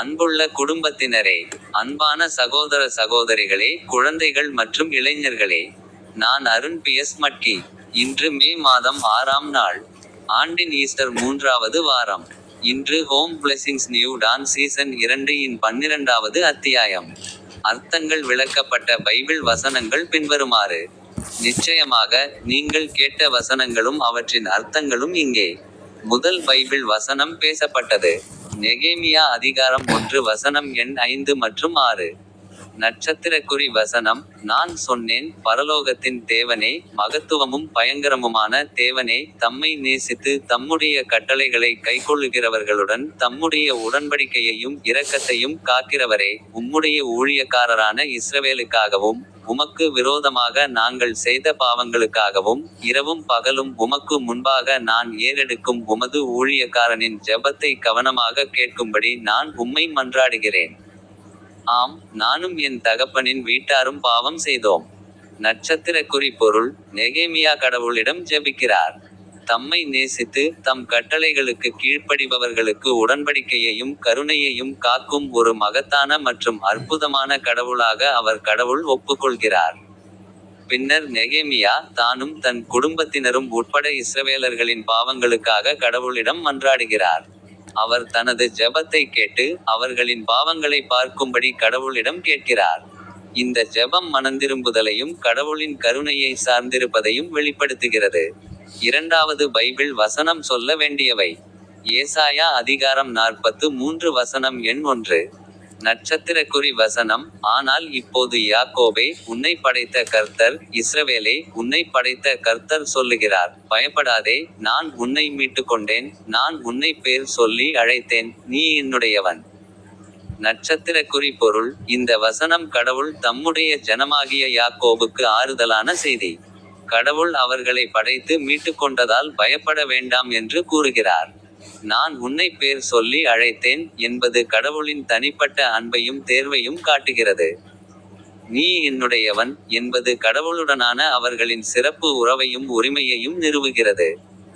அன்புள்ள குடும்பத்தினரே அன்பான சகோதர சகோதரிகளே குழந்தைகள் மற்றும் இளைஞர்களே நான் அருண் பி. எஸ். மட்கி இன்று மே மாதம் ஆறாம் நாள் ஆண்டின் ஈஸ்டர் மூன்றாவது வாரம். இன்று home blessings new dawn season இரண்டு இன் பன்னிரண்டாவது அத்தியாயம். அர்த்தங்கள் விளக்கப்பட்ட பைபிள் வசனங்கள் பின்வருமாறு. நிச்சயமாக நீங்கள் கேட்ட வசனங்களும் அவற்றின் அர்த்தங்களும் இங்கே. முதல் பைபிள் வசனம் பேசப்பட்டது. நெகேமியா அதிகாரம் ஒன்று வசனம் எண் ஐந்து மற்றும் ஆறு. நட்சத்திரக்குறி வசனம் நான் சொன்னேன் பரலோகத்தின் தேவனே மகத்துவமும் பயங்கரமுமான தேவனே தம்மை நேசித்து தம்முடைய கட்டளைகளை கைக்கொள்ளுகிறவர்களுடன் தம்முடைய உடன்படிக்கையையும் இரக்கத்தையும் காக்கிறவரே உம்முடைய ஊழியக்காரரான இஸ்ரவேலுக்காகவும் உமக்கு விரோதமாக நாங்கள் செய்த பாவங்களுக்காகவும் இரவும் பகலும் உமக்கு முன்பாக நான் ஏறெடுக்கும் உமது ஊழியக்காரனின் ஜெபத்தை கவனமாக கேட்கும்படி நான் உம்மை மன்றாடுகிறேன். ஆம் நானும் என் தகப்பனின் வீட்டாரும் பாவம் செய்தோம். நட்சத்திரக்குறி பொருள் நெகேமியா கடவுளிடம் ஜெபிக்கிறார். தம்மை நேசித்து தம் கட்டளைகளுக்கு கீழ்ப்படிபவர்களுக்கு உடன்படிக்கையையும் கருணையையும் காக்கும் ஒரு மகத்தான மற்றும் அற்புதமான கடவுளாக அவர் கடவுள் ஒப்புக்கொள்கிறார். பின்னர் நெகேமியா தானும் தன் குடும்பத்தினரும் உட்பட இஸ்ரவேலர்களின் பாவங்களுக்காக கடவுளிடம் மன்றாடுகிறார். அவர் தனது ஜெபத்தை கேட்டு அவர்களின் பாவங்களை பார்க்கும்படி கடவுளிடம் கேட்கிறார். இந்த ஜெபம் மனந்திரும்புதலையும் கடவுளின் கருணையை சார்ந்திருப்பதையும் வெளிப்படுத்துகிறது. இரண்டாவது பைபிள் வசனம் சொல்ல வேண்டியவை. ஏசாயா அதிகாரம் நாற்பத்து மூன்று வசனம் எண் ஒன்று. நட்சத்திரக்குறி வசனம் ஆனால் இப்போது யாக்கோபே உன்னை படைத்த கர்த்தர் இஸ்ரவேலே உன்னை படைத்த கர்த்தர் சொல்லுகிறார் பயப்படாதே நான் உன்னை மீட்டு கொண்டேன் நான் உன்னை பேர் சொல்லி அழைத்தேன் நீ என்னுடையவன். நட்சத்திரக்குறி பொருள் இந்த வசனம் கடவுள் தம்முடைய ஜனமாகிய யாக்கோபுக்கு ஆறுதலான செய்தி. கடவுள் அவர்களை படைத்து மீட்டுக்கொண்டதால் பயப்பட வேண்டாம் என்று கூறுகிறார். நான் உன்னை பேர் சொல்லி அழைத்தேன் என்பது கடவுளின் தனிப்பட்ட அன்பையும் தேர்வையும் காட்டுகிறது. நீ என்னுடையவன் என்பது கடவுளுடனான அவர்களின் சிறப்பு உறவையும் உரிமையையும் நிறுவுகிறது.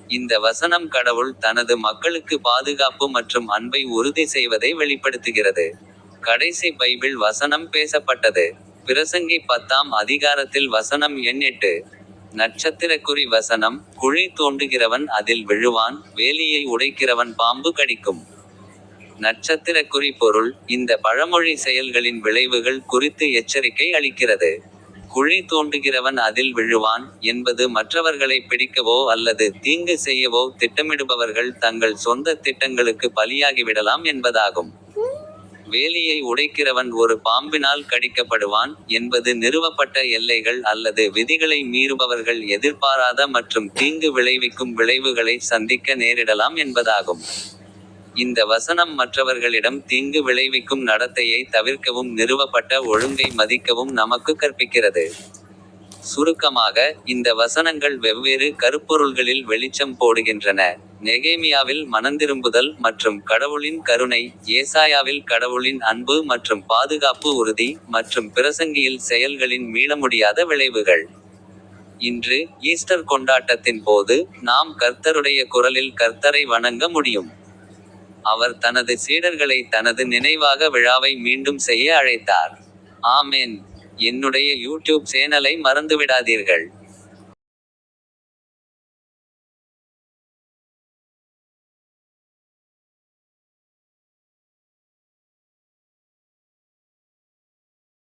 இந்த வசனம் கடவுள் தனது மக்களுக்கு பாதுகாப்பு மற்றும் அன்பை உறுதி செய்வதை வெளிப்படுத்துகிறது. கடைசி பைபிள் வசனம் பேசப்பட்டது. பிரசங்கி பத்தாம் அதிகாரத்தில் வசனம் எண் எட்டு. நட்சத்திரக்குறி வசனம் குழி தோண்டுகிறவன் அதில் விழுவான் வேலியை உடைக்கிறவன் பாம்பு கடிக்கும். நட்சத்திரக்குறி பொருள் இந்த பழமொழி செயல்களின் விளைவுகள் குறித்து எச்சரிக்கை அளிக்கிறது. குழி தோண்டுகிறவன் அதில் விழுவான் என்பது மற்றவர்களை பிடிக்கவோ அல்லது தீங்கு செய்யவோ திட்டமிடுபவர்கள் தங்கள் சொந்த திட்டங்களுக்கு பலியாகிவிடலாம் என்பதாகும். வேலியை உடைக்கிறவன் ஒரு பாம்பினால் கடிக்கப்படுவான் என்பது நிறுவப்பட்ட எல்லைகள் அல்லது விதிகளை மீறுபவர்கள் எதிர்பாராத மற்றும் தீங்கு விளைவிக்கும் விளைவுகளை சந்திக்க நேரிடலாம் என்பதாகும். இந்த வசனம் மற்றவர்களிடம் தீங்கு விளைவிக்கும் நடத்தையை தவிர்க்கவும் நிறுவப்பட்ட ஒழுங்கை மதிக்கவும் நமக்கு கற்பிக்கிறது. சுருக்கமாக இந்த வசனங்கள் வெவ்வேறு கருப்பொருள்களில் வெளிச்சம் போடுகின்றன. நெகேமியாவில் மனந்திரும்புதல் மற்றும் கடவுளின் கருணை ஏசாயாவில் கடவுளின் அன்பு மற்றும் பாதுகாப்பு உறுதி மற்றும் பிரசங்கியில் செயல்களின் மீளமுடியாத விளைவுகள். இன்று ஈஸ்டர் கொண்டாட்டத்தின் போது நாம் கர்த்தருடைய குரலில் கர்த்தரை வணங்க முடியும். அவர் தனது சீடர்களை தனது நினைவாக விழாவை மீண்டும் செய்ய அழைத்தார். ஆமென். என்னுடைய யூடியூப் சேனலை மறந்துவிடாதீர்கள்.